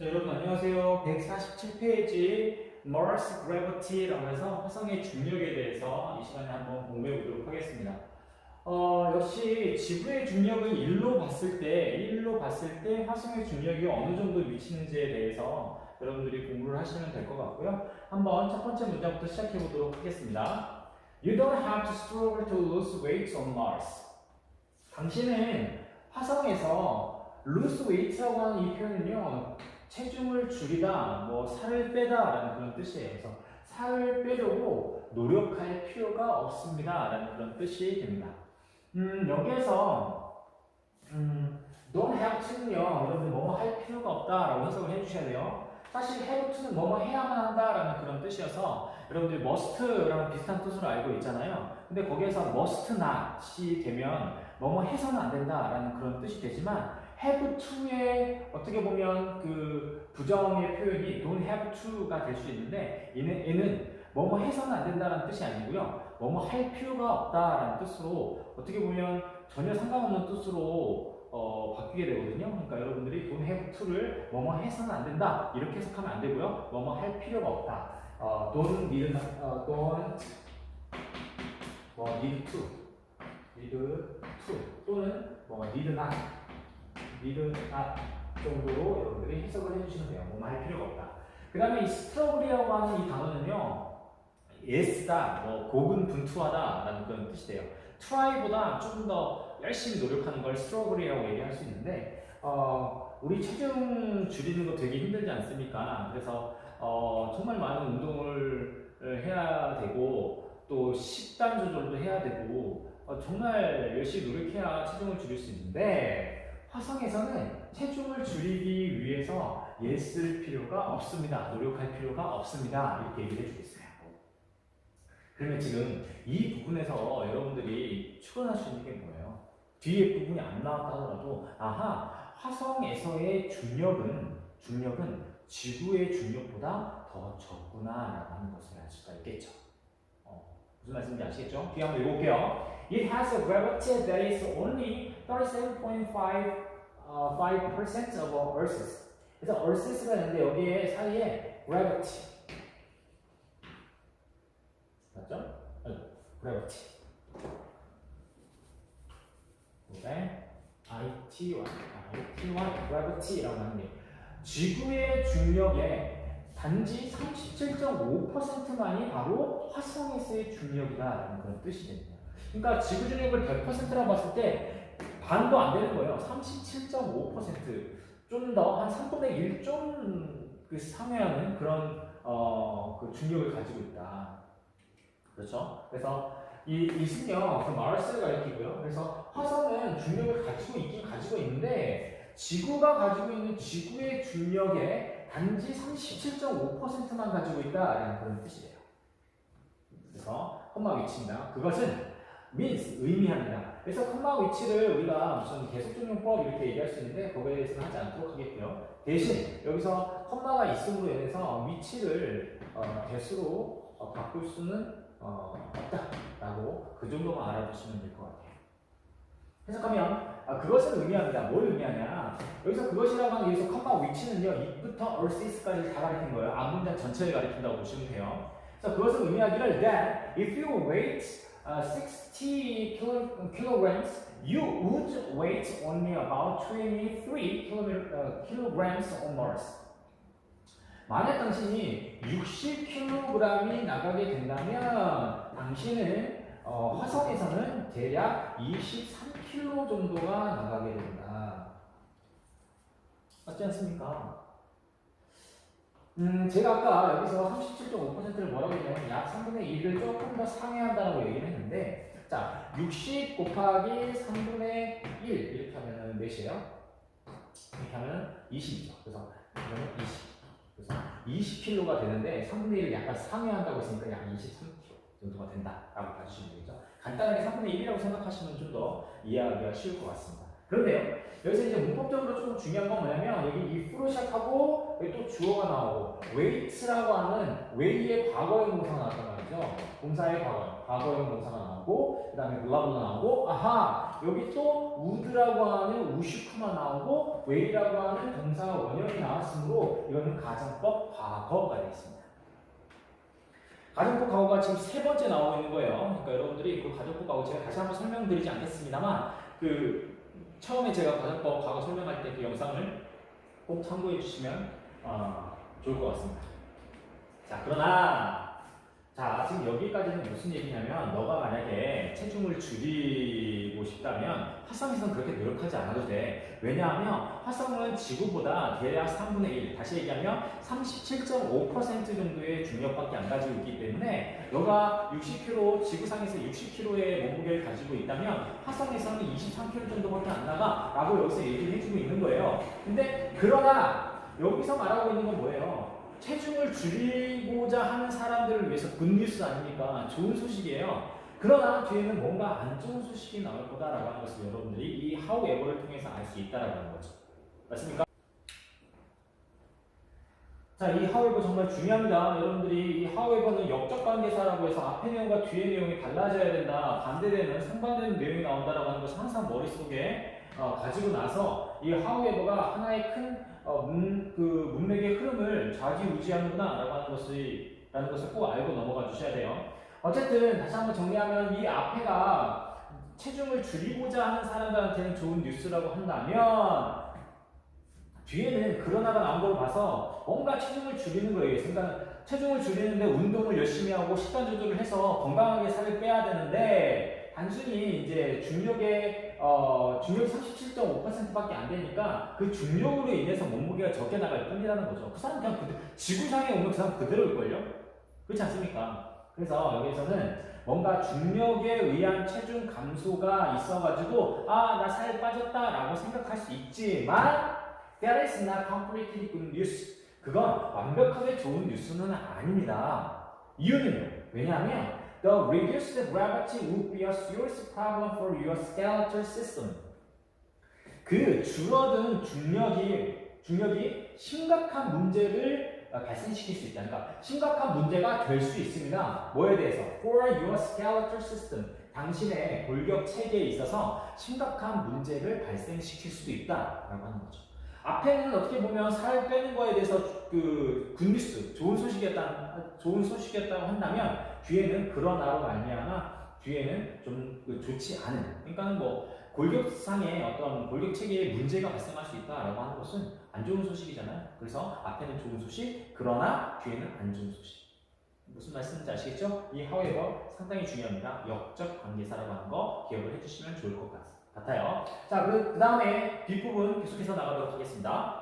자, 여러분 안녕하세요. 147페이지 Mars Gravity라고 해서 화성의 중력에 대해서 이 시간에 한번 공부해 보도록 하겠습니다. 어, 역시 지구의 중력을 일로 봤을 때, 일로 봤을 때 화성의 중력이 어느 정도 미치는지에 대해서 여러분들이 공부를 하시면 될 것 같고요. 한번 첫 번째 문장부터 시작해 보도록 하겠습니다. You don't have to struggle to lose weight on Mars. 당신은 화성에서 lose weight라고 하는 이 표현은요, 체중을 줄이다, 뭐 살을 빼다라는 그런 뜻이에요. 그래서 살을 빼려고 노력할 필요가 없습니다라는 그런 뜻이 됩니다. 음, 여기에서 음, don't have to는요, 여러분들 뭐뭐 할 필요가 없다라고 해석을 해주셔야 돼요. 사실 have to는 뭐뭐 해야만 한다라는 그런 뜻이어서 여러분들이 must랑 비슷한 뜻으로 알고 있잖아요. 근데 거기에서 must not이 되면 뭐뭐 해서는 안 된다라는 그런 뜻이 되지만 have to의 어떻게 보면 그 부정의 표현이 don't have to가 될 수 있는데 얘는, 얘는 뭐뭐 해서는 안 된다는 뜻이 아니고요. 뭐뭐 할 필요가 없다라는 뜻으로 어떻게 보면 전혀 상관없는 뜻으로 어, 바뀌게 되거든요. 그러니까 여러분들이 don't have to를 뭐뭐 해서는 안 된다 이렇게 해석하면 안 되고요. 뭐뭐 할 필요가 없다. 어, don't need, 어, don't 뭐 need to, need to 또는 뭐 need not 미르 아 정도로 여러분들이 해석을 해주시면 돼요. 뭐할 필요가 없다. 그 다음에 이 스트러글이라고 하는 이 단어는요, 예스다, 뭐 고군 분투하다라는 그런 뜻이 돼요. try보다 좀더 열심히 노력하는 걸 스트러글이라고 얘기할 수 있는데, 어, 우리 체중 줄이는 거 되게 힘들지 않습니까? 그래서 어, 정말 많은 운동을 해야 되고 또 식단 조절도 해야 되고 어, 정말 열심히 노력해야 체중을 줄일 수 있는데 화성에서는 체중을 줄이기 위해서 애쓸 필요가 없습니다. 노력할 필요가 없습니다. 이렇게 얘기를 해주겠어요. 그러면 지금 이 부분에서 여러분들이 추론할 수 있는 게 뭐예요? 뒤에 부분이 안 나왔다 하더라도 아하 화성에서의 중력은 중력은 지구의 중력보다 더 적구나라고 하는 것을 알 수가 있겠죠. 어, 무슨 말씀인지 아시겠죠? 뒤에 한번 읽어볼게요. It has a gravity that is only 37.5 어, 5% of Earth's. 그래서 Earths가 있는데 여기에 사이에 gravity. 맞죠? 어, gravity. 네. ITY, ITY, gravity라고 하는 게 지구의 중력의 단지 37.5%만이 바로 화성에서의 중력이다라는 그런 뜻이 됩니다. 그러니까 지구 중력을 100%라고 봤을 때 반도 안 되는 거예요. 37.5%. 좀 더 한 3분의 1좀 상회하는 그런 어, 그 중력을 가지고 있다. 그렇죠? 그래서 이, 이 신경, 그 마르스를 가리키고요. 그래서 화성은 중력을 가지고 있긴 가지고 있는데 지구가 가지고 있는 지구의 중력의 단지 37.5%만 가지고 있다라는 그런 뜻이에요. 그래서 컴마 위치입니다. 그것은 means 의미합니다. 그래서 컴마 위치를 우리가 무슨 계속적용법 이렇게 얘기할 수 있는데 거기에 대해서는 하지 않도록 하겠고요. 대신 여기서 컴마가 있음으로 인해서 위치를 어, 대수로 어, 바꿀 수는 어, 없다라고 그 정도만 알아두시면 될 것 같아요. 해석하면 아, 그것을 의미합니다. 뭘 의미하냐? 여기서 그것이라고 하는 여기서 컴마 위치는요, 이부터 earths까지 다 가리킨 거예요. 앞문장 전체를 가리킨다고 보시면 돼요. 그래서 그것을 의미하기를 that if you weight uh, 60 kilo, kilograms, you would weight only about 23 kilometer, uh, kilograms on Mars. 만약 당신이 60kg이 나가게 된다면 당신은 어, 화성에서는 대략 23kg 정도가 나가게 된다. 맞지 않습니까? 음, 제가 아까 여기서 37.5%를 뭐라고 했냐면 약 3분의 1을 조금 더 상회한다고 얘기를 했는데 자, 60 곱하기 3분의 1 이렇게 하면 몇이에요? 이렇게 하면 20이죠. 그래서 이거는 20. 그래서 20kg가 되는데 3분의 1을 약간 상회한다고 했으니까 약 23kg 정도가 된다라고 봐주시면 되겠죠. 간단하게 3분의 1이라고 생각하시면 좀 더 이해하기가 쉬울 것 같습니다. 그런데요, 여기서 이제 문법적으로 조금 중요한 건 뭐냐면 여기 if로 시작하고 여기 또 주어가 나오고 weight라고 하는 weigh의 과거형 동사가 나왔단 말이죠. 동사의 과거, 과거형 동사가 나오고 그 다음에 블라블라 나오고 아하 여기 또 would라고 하는 우슈크만 나오고 weigh라고 하는 동사 원형이 나왔으므로 이거는 가정법 과거가 되겠습니다. 가정법 과거가 지금 세 번째 나오고 있는 거예요. 그러니까 여러분들이 그 가정법 과거 제가 다시 한번 설명드리지 않겠습니다만 그 처음에 제가 가정법 과거 설명할 때 그 영상을 꼭 참고해 주시면 어, 좋을 것 같습니다. 자, 그러나 자, 지금 여기까지는 무슨 얘기냐면 너가 만약에 체중을 줄이고 싶다면 화성에서는 그렇게 노력하지 않아도 돼. 왜냐하면 화성은 지구보다 대략 3분의 1, 다시 얘기하면 37.5% 정도의 중력밖에 안 가지고 있기 때문에 너가 60kg, 지구상에서 60kg의 몸무게를 가지고 있다면 화성에서는 23kg 정도밖에 안 나가 라고 여기서 얘기를 해주고 있는 거예요. 근데 그러나 여기서 말하고 있는 건 뭐예요? 체중을 줄이고자 하는 사람들을 위해서 굿뉴스 아닙니까? 좋은 소식이에요. 그러나 뒤에는 뭔가 안 좋은 소식이 나올 거다라고 하는 것을 여러분들이 이 however를 통해서 알 수 있다라고 하는 거죠. 맞습니까? 자, 이 however 정말 중요합니다. 여러분들이 이 however는 역적 관계사라고 해서 앞에 내용과 뒤에 내용이 달라져야 된다. 반대되는 상반되는 내용이 나온다라고 하는 것을 항상 머릿속에 어, 가지고 나서 이 however가 하나의 큰 어, 문, 그 문맥의 흐름을 좌지우지하는구나라고 하는 것을 라는 것을 꼭 알고 넘어가 주셔야 돼요. 어쨌든 다시 한번 정리하면 이 앞에가 체중을 줄이고자 하는 사람들한테는 좋은 뉴스라고 한다면 뒤에는 그러나가 나온 걸 봐서 뭔가 체중을 줄이는 거예요. 생각 체중을 줄이는데 운동을 열심히 하고 식단 조절을 해서 건강하게 살을 빼야 되는데 단순히 이제 중력의 어, 중력이 37.5%밖에 안 되니까 그 중력으로 인해서 몸무게가 적게 나갈 뿐이라는 거죠. 그 사람 그냥 그대, 지구상에 오면 그 사람 그대로일걸요? 그렇지 않습니까? 그래서 여기서는 뭔가 중력에 의한 체중 감소가 있어가지고 아 나 살 빠졌다라고 생각할 수 있지만 that is not completely good news. 그건 완벽하게 좋은 뉴스는 아닙니다. 이유는요. 왜냐하면 the reduced gravity would be a serious problem for your skeletal system. 그 줄어든 중력이 중력이 심각한 문제를 어, 발생시킬 수 있다. 그러니까 심각한 문제가 될 수 있습니다. 뭐에 대해서? For your skeletal system. 당신의 골격 체계에 있어서 심각한 문제를 발생시킬 수도 있다라고 하는 거죠. 앞에는 어떻게 보면 살 빼는 거에 대해서 그 굿뉴스, 좋은 소식이었다, 좋은 소식이었다고 한다면 뒤에는 그러나로 말미암아 뒤에는 좀 그 좋지 않은, 그러니까는 뭐 골격상의 어떤 골격 체계에 문제가 발생할 수 있다라고 하는 것은 안 좋은 소식이잖아요. 그래서 앞에는 좋은 소식, 그러나 뒤에는 안 좋은 소식. 무슨 말씀인지 아시겠죠? 이 however 상당히 중요합니다. 역적 관계사라고 하는 거 기억을 해주시면 좋을 것 같- 같아요. 자, 그, 그 다음에 뒷부분 계속해서 나가도록 하겠습니다.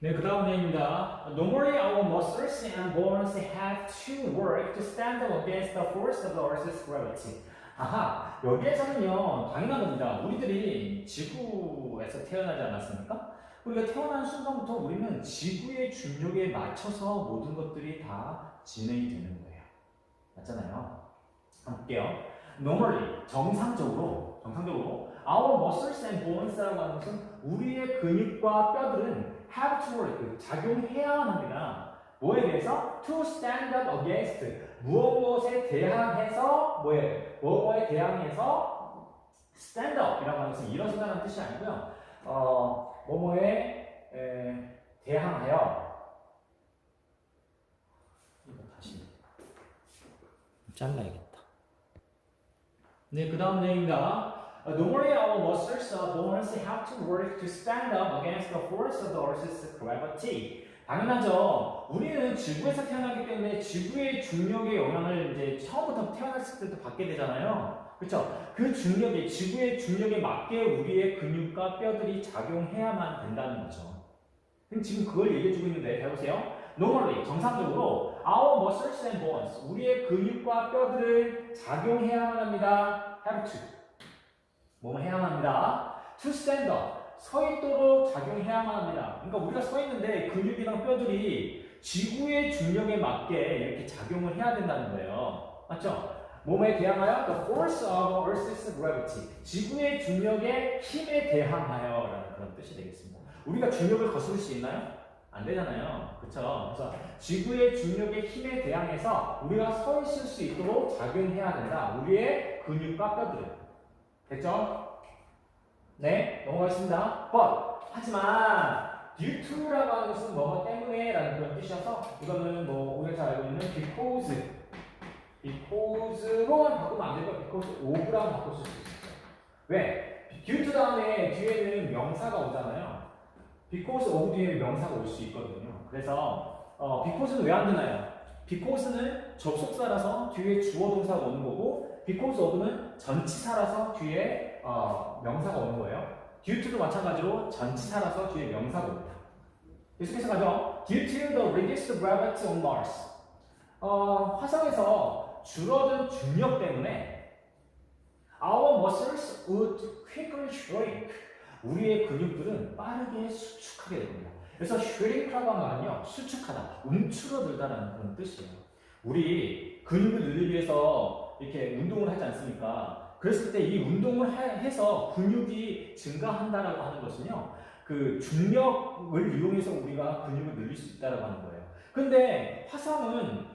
네, 그 다음 내용입니다. Normally our muscles and bones have to work to stand up against the force of the Earth's gravity. 아하, 여기에서는요, 당연한 겁니다. 우리들이 지구에서 태어나지 않았습니까? 우리가 태어난 순간부터 우리는 지구의 중력에 맞춰서 모든 것들이 다 진행이 되는 거예요. 맞잖아요. 볼게요. Normally, 정상적으로, 정상적으로, our muscles and bones라고 하는 것은 우리의 근육과 뼈들은 have to work, 작용해야만 합니다. 뭐에 대해서? To stand up against, 무엇에 대항해서, 뭐에, 뭐뭐에 대항해서 stand up이라고 하는 것은 일어서다는 뜻이 아니고요. 어, 뭐뭐에 에, 대항하여 잘라야겠다. 네, 그 다음 내용입니다. Uh, Normally our muscles uh, bones have to work to stand up against the force of the Earth's gravity. 당연하죠. 우리는 지구에서 태어나기 때문에 지구의 중력의 영향을 이제 처음부터 태어났을 때도 받게 되잖아요. 그렇죠? 그 중력에 지구의 중력에 맞게 우리의 근육과 뼈들이 작용해야만 된다는 거죠. 그럼 지금 그걸 얘기해주고 있는데 잘 보세요. Normally 정상적으로 our muscles and bones 우리의 근육과 뼈들을 작용해야만 합니다. Have to 뭐 해야만 합니다. To stand up 서 있도록 작용해야만 합니다. 그러니까 우리가 서 있는데 근육이랑 뼈들이 지구의 중력에 맞게 이렇게 작용을 해야 된다는 거예요. 맞죠? 몸에 대항하여 the force of Earth's gravity. 지구의 중력의 힘에 대항하여라는 그런 뜻이 되겠습니다. 우리가 중력을 거스를 수 있나요? 안 되잖아요. 그렇죠? 그래서 지구의 중력의 힘에 대항해서 우리가 서 있을 수 있도록 작용해야 된다. 우리의 근육과 뼈들은. 됐죠? 네, 넘어가겠습니다. but 하지만 due to라고 하는 것은 뭐뭐 때문에 라는 그런 뜻이어서 이거는 뭐 우리가 잘 알고 있는 because because로만 바꾸면 안 되고 because of라고 바꿀 수 있어요. 왜? due to 다음에 뒤에는 명사가 오잖아요. Because of 뒤에 명사가 올 수 있거든요. 그래서 어, because는 왜 안 되나요? because는 접속사라서 뒤에 주어 동사가 오는 거고 because of는 전치사라서 뒤에 어, 명사가 오는 거예요. to도 마찬가지로 전치사라서 뒤에 명사가 옵니다. 계속해서 가죠. due to the reduced gravity on Mars. 어, 화성에서 줄어든 중력 때문에 our muscles would quickly shrink. 우리의 근육들은 빠르게 수축하게 됩니다. 그래서 말은요, 수축하다, 움츠러들다라는 그런 뜻이에요. 우리 근육을 늘리기 위해서 이렇게 운동을 하지 않습니까? 그랬을 때 이 운동을 하- 해서 근육이 증가한다라고 하는 것은요, 그 중력을 이용해서 우리가 근육을 늘릴 수 있다라고 하는 거예요. 근데 화성은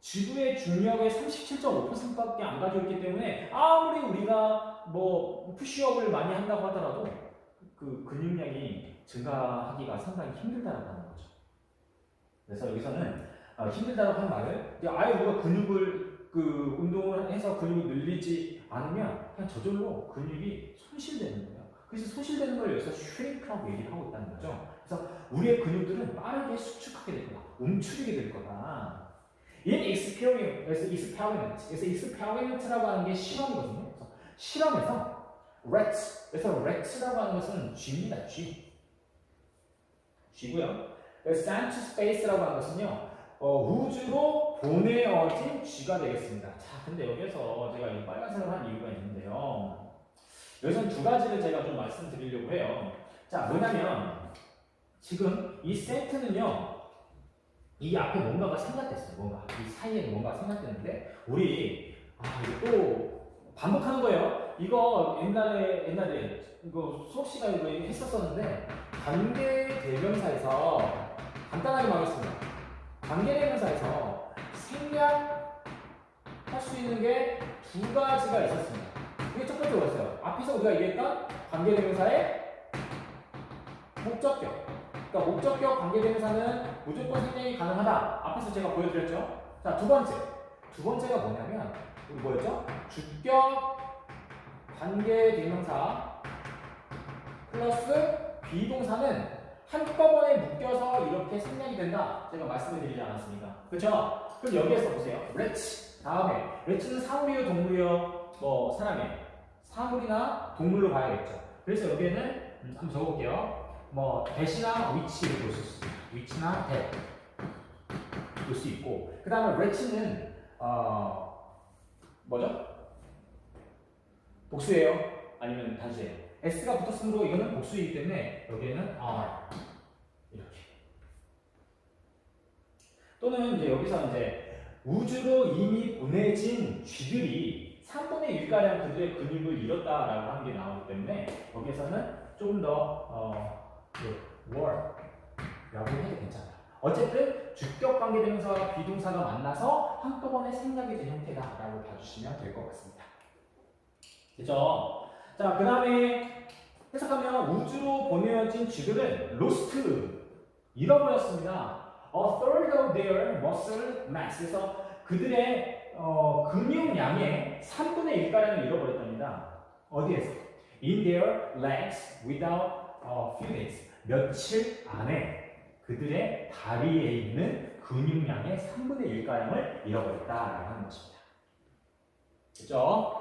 지구의 중력의 37.5%밖에 안 가지고 있기 때문에 아무리 우리가 뭐 푸시업을 많이 한다고 하더라도 그 근육량이 증가하기가 상당히 힘들다라고 하는 거죠. 그래서 여기서는 어, 힘들다라고 하는 이제 아예 우리가 근육을 그 운동을 해서 근육을 늘리지 않으면 그냥 저절로 근육이 손실되는 거예요. 그래서 손실되는 걸 여기서 슈링크라고 얘기를 하고 있다는 거죠. 그래서 우리의 근육들은 빠르게 수축하게 될 거다. 움츠리게 될 거다. In experiment, experiment, experiment라고 하는 게 실험이거든요. 그래서 실험에서 rats, 그래서 rats라고 하는 것은 쥐입니다. 쥐. 쥐고요. sent to space라고 하는 것은요. 어, 우주로 보내어진 쥐가 되겠습니다. 자, 근데 여기서 제가 이 빨간색을 한 이유가 있는데요. 여기서 두 가지를 제가 좀 말씀드리려고 해요. 자, 뭐냐면 지금 이 센트는요. 이 앞에 뭔가가 생략됐어요. 뭔가 이 사이에 뭔가 생략됐는데 우리 아 또 반복하는 거예요. 이거 옛날에 옛날에 이거 수업 시간에 이거 했었었는데 관계 대명사에서 간단하게 말하겠습니다. 관계 대명사에서 생략할 수 있는 게 두 가지가 있었습니다. 이게 첫 번째 뭐였어요? 앞에서 우리가 얘기했던 관계 대명사의 목적격. 그러니까 목적격 관계 대명사는 무조건 생략이 가능하다. 앞에서 제가 보여드렸죠. 자, 두 번째. 두 번째가 뭐냐면, 우리 뭐였죠? 주격 관계 대명사 플러스 비동사는 한꺼번에 묶여서 이렇게 생략이 된다. 제가 말씀을 드리지 않았습니까? 그렇죠? 그럼 여기에서 보세요. let's. 다음에, let's는 사물이요, 동물이요, 뭐, 사람이에요. 사물이나 동물로 봐야겠죠. 그래서 여기에는, 음, 한번 적어볼게요. 뭐 대시나 위치를 볼 수 있습니다. 위치나 대. 볼 수 있고 그 다음에 레치는 어 뭐죠? 복수예요? 아니면 단수예요? S가 붙었으므로 이거는 복수이기 때문에 여기에는 R 이렇게 또는 이제 여기서 이제 우주로 이미 보내진 쥐들이 3분의 1가량 그들의 근육을 잃었다라고 하는 게 나오기 때문에 여기서는 조금 더 어, 그 war라고 해도 괜찮아요. 어쨌든 주격 관계대명사와 비동사가 만나서 한꺼번에 생략이 된 형태다라고 봐주시면 될 것 같습니다. 됐죠? 자, 그 다음에 해석하면 우주로 보내어진 쥐들은 lost, 잃어버렸습니다. A third of their muscle mass. 그래서 그들의 어, 근육량의 3분의 1가량을 잃어버렸답니다. 어디에서? In their legs without 어, few days. 며칠 안에 그들의 다리에 있는 근육량의 3분의 1가량을 잃어버렸다라고 하는 것입니다. 그죠?